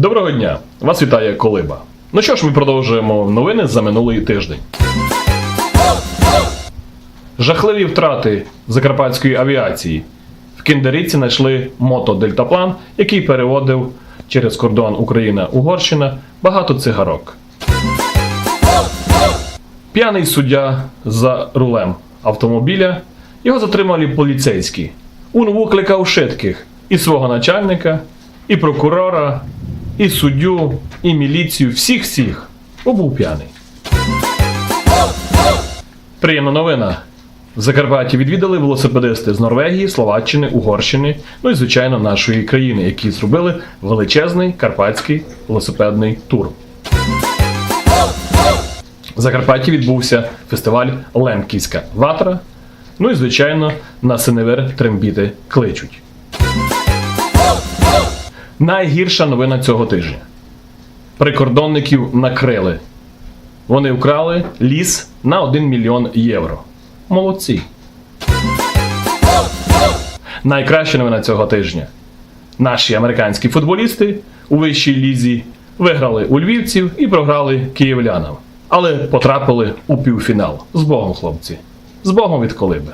Доброго дня! Вас вітає Колиба. Ну що ж, ми продовжуємо новини за минулий тиждень. Жахливі втрати закарпатської авіації. В Кіндеріці знайшли мото-дельтаплан, який переводив через кордон Україна-Угорщина багато цигарок. П'яний суддя за рулем автомобіля. Його затримали поліцейські. Він викликав шитких і свого начальника, і прокурора, і суддю, і міліцію, всіх-всіх. Бо був п'яний. Приємна новина. В Закарпатті відвідали велосипедисти з Норвегії, Словаччини, Угорщини, ну і, звичайно, нашої країни, які зробили величезний карпатський велосипедний тур. В Закарпатті відбувся фестиваль Лемківська ватра. Ну і, звичайно, на синевир трембіти кличуть. Найгірша новина цього тижня. Прикордонників накрили. Вони вкрали ліс на 1 мільйон євро. Молодці. Найкраща новина цього тижня. Наші американські футболісти у вищій лізі виграли у львівців і програли київлянам. Але потрапили у півфінал. З Богом, хлопці. З Богом від колиби.